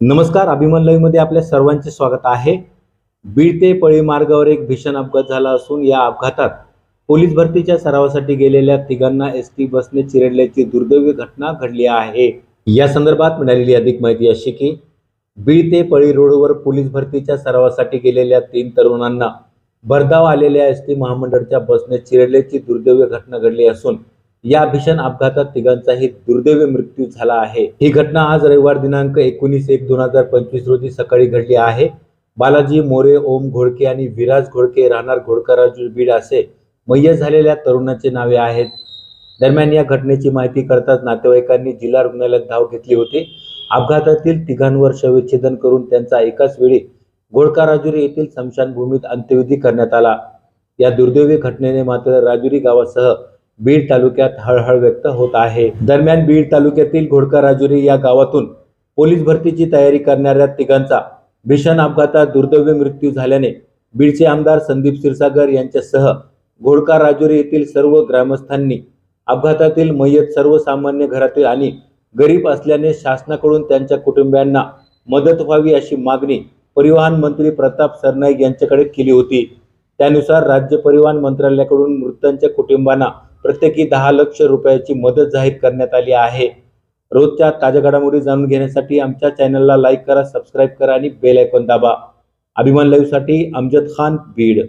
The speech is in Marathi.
नमस्कार अभिमान लाईव्हमध्ये आपल्या सर्वांचे स्वागत आहे. बीड ते पळी मार्गावर एक भीषण अपघात झाला असून या अपघातात पोलीस भरतीच्या सरावासाठी गेलेल्या तिघांना एस टी बसने चिरडल्याची दुर्दैवी घटना घडली आहे. या संदर्भात मिळालेली अधिक माहिती अशी की बीड ते पळी रोडवर पोलीस भरतीच्या सरावासाठी गेलेल्या तीन तरुणांना भरधाव आलेल्या एस टी महामंडळच्या बसने चिरडल्याची दुर्दैवी घटना घडली असून या भीषण अपघातात तिघांचाही दुर्दैवी मृत्यू झाला आहे. ही घटना आज रविवार दिनांक एकोणीस एक दोन हजार पंचवीस रोजी सकाळी घडली आहे. बालाजी मोरे ओम घोडके आणि विराज घोडके राहणार घोडकराजू बीड असे मय्य झालेल्या तरुणाचे नावे आहेत. दरम्यान या घटनेची माहिती करताच नातेवाईकांनी जिल्हा रुग्णालयात धाव घेतली होती. अपघातातील तिघांवर शवविच्छेदन करून त्यांचा एकाच वेळी घोडका राजुरी येथील स्मशानभूमीत अंत्यविधी करण्यात आला. या दुर्दैवी घटनेने मात्र राजुरी गावासह बीड तालुक्यात हळहळ व्यक्त होत आहे. दरम्यान बीड तालुक्यातील घोडका राजुरी या गावातून पोलीस भरतीची तयारी करणाऱ्या तिघांचा भीषण अपघातात दुर्दैवी मृत्यू झाल्याने बीडचे आमदार संदीप क्षीरसागर यांच्यासह घोडका राजुरी येथील सर्व ग्रामस्थांनी अपघातातील मय्यत सर्वसामान्य घरातील आणि गरीब असल्याने शासनाकडून त्यांच्या कुटुंबियांना मदत व्हावी अशी मागणी परिवहन मंत्री प्रताप सरनाईक यांच्याकडे केली होती. त्यानुसार राज्य परिवहन मंत्रालयाकडून मृतांच्या कुटुंबांना प्रत्येकी दहा लक्ष रुपयाची मदत जाहीर करण्यात आली आहे. रोजच्या ताज्या घडामोडी जाणून घेण्यासाठी आमच्या चॅनलला लाईक करा सबस्क्राईब करा आणि बेल आयकॉन दाबा. अभिमान लाईव्हसाठी अमजद खान बीड.